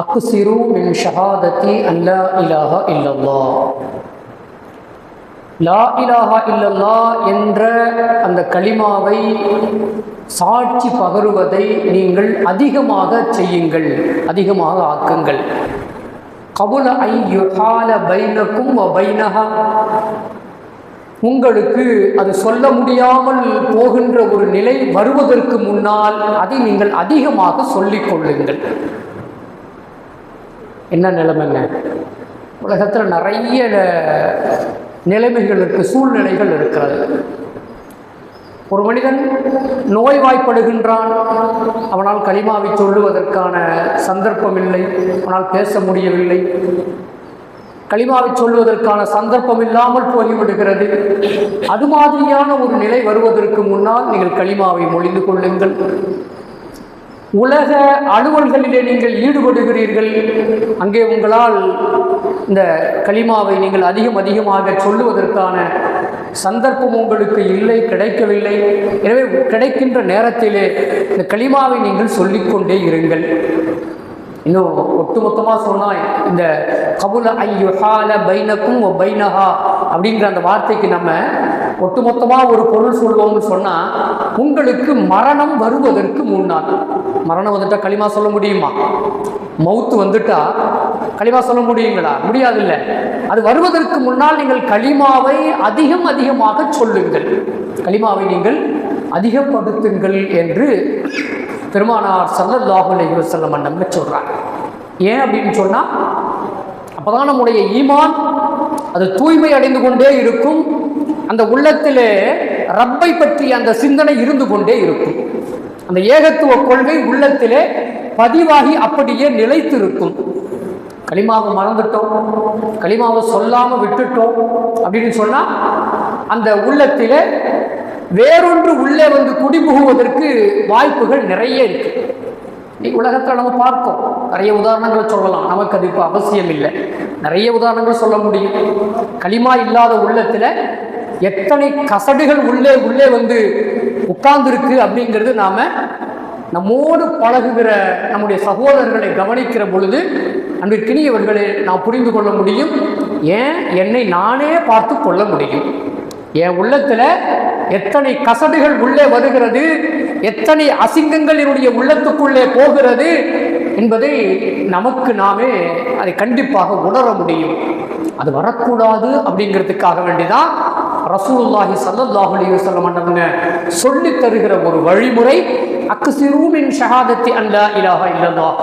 அக்குசிரு மின் ஷஹாதத்தி அல்லா இலாஹா இல்லல்லா லா இலாஹா இல்லல்லா என்ற அந்த கலிமாவை சாட்சி பகருவதை நீங்கள் அதிகமாக செய்யுங்கள் அதிகமாக ஆக்குங்கள். கபுல ஐ யுஹால பைனக்கும் வ பைனஹா. உங்களுக்கு அது சொல்ல முடியாமல் போகின்ற ஒரு நிலை வருவதற்கு முன்னால் அதை நீங்கள் அதிகமாக சொல்லிக் கொள்ளுங்கள். என்ன நிலைமைங்க உலகத்தில் நிறைய நிலைமைகளுக்கு சூழ்நிலைகள் இருக்கிறது. ஒரு மனிதன் நோய்வாய்ப்படுகின்றான் அவனால் களிமாவை சொல்லுவதற்கான சந்தர்ப்பம் இல்லை அவனால் பேச முடியவில்லை. களிமாவை சொல்வதற்கான சந்தர்ப்பம் இல்லாமல் போய்விடுகிறது. அது மாதிரியான ஒரு நிலை வருவதற்கு முன்னால் நீங்கள் களிமாவை மொழிந்து கொள்ளுங்கள். உலக அலுவல்களிலே நீங்கள் ஈடுபடுகிறீர்கள். அங்கே உங்களால் இந்த களிமாவை நீங்கள் அதிகம் அதிகமாக சொல்லுவதற்கான சந்தர்ப்பம் உங்களுக்கு இல்லை கிடைக்கவில்லை. எனவே கிடைக்கின்ற நேரத்திலே இந்த களிமாவை நீங்கள் சொல்லிக்கொண்டே இருங்கள். இன்னும் ஒட்டுமொத்தமாக சொன்னால் இந்த கபுல ஐயுஹால பைனக்கும் பைனஹா அப்படிங்கிற அந்த வார்த்தைக்கு நம்ம ஒட்டுமொத்தமாக ஒரு பொருள் சொல்வோம்னு சொன்னால் உங்களுக்கு மரணம் வருவதற்கு முன்னால் மரணம் வந்துட்டா களிமா சொல்ல முடியுமா? மவுத்து வந்துட்டா களிமா சொல்ல முடியுங்களா? முடியாதில்ல. அது வருவதற்கு முன்னால் நீங்கள் களிமாவை அதிகம் அதிகமாக சொல்லுங்கள். களிமாவை நீங்கள் அதிகப்படுத்துங்கள் என்று பெருமானார் சல்லல்லாஹு அலைஹி வஸல்லம் நம்ம சொல்கிறாங்க ஏன் அப்படின்னு சொன்னால் அப்போதான் நம்முடைய ஈமான் அது தூய்மை அடைந்து கொண்டே இருக்கும். அந்த உள்ளத்திலே ரப்பை பற்றிய அந்த சிந்தனை இருந்து கொண்டே இருக்கும். அந்த ஏகத்துவ கொள்கை உள்ளத்திலே பதிவாகி அப்படியே நிலைத்திருக்கும். களிமாவை மறந்துட்டோம் களிமாவை சொல்லாமல் விட்டுட்டோம் அப்படின்னு சொன்னால் அந்த உள்ளத்திலே வேறொன்று உள்ளே வந்து குடிபுகுவதற்கு வாய்ப்புகள் நிறைய இருக்கு. இன்னைக்கு உலகத்தில் நம்ம பார்க்கோம். நிறைய உதாரணங்களை சொல்லலாம். நமக்கு அது இப்போ அவசியம் இல்லை நிறைய உதாரணங்கள் சொல்ல முடியும். களிமா இல்லாத உள்ளத்தில் எத்தனை கசடுகள் உள்ளே உள்ளே வந்து உட்கார்ந்துருக்கு அப்படிங்கிறது நாம் நம்மோடு பழகுகிற நம்முடைய சகோதரர்களை கவனிக்கிற பொழுது அன்பிற்கினியவர்களை நாம் புரிந்து கொள்ள முடியும் ஏன் என்னை நானே பார்த்து கொள்ள முடியும்? என் உள்ளத்தில் எத்தனை கசடுகள் உள்ளே வருகிறது? எத்தனை அசிங்கங்கள் என்னுடைய உள்ளத்துக்குள்ளே போகிறது? என்பதை நமக்கு நாமே அதை கண்டிப்பாக உணர முடியும். அது வரக்கூடாது அப்படிங்கிறதுக்காக வேண்டிதான் ரசூலுல்லாஹி சல்லல்லாஹு அலைஹி வஸல்லம் அண்ணவங்க சொல்லி தருகிற ஒரு வழிமுறை அக்ஸிரூமின் ஷஹாதத்தி அல்லா இலாஹா இல்லல்லாஹ்.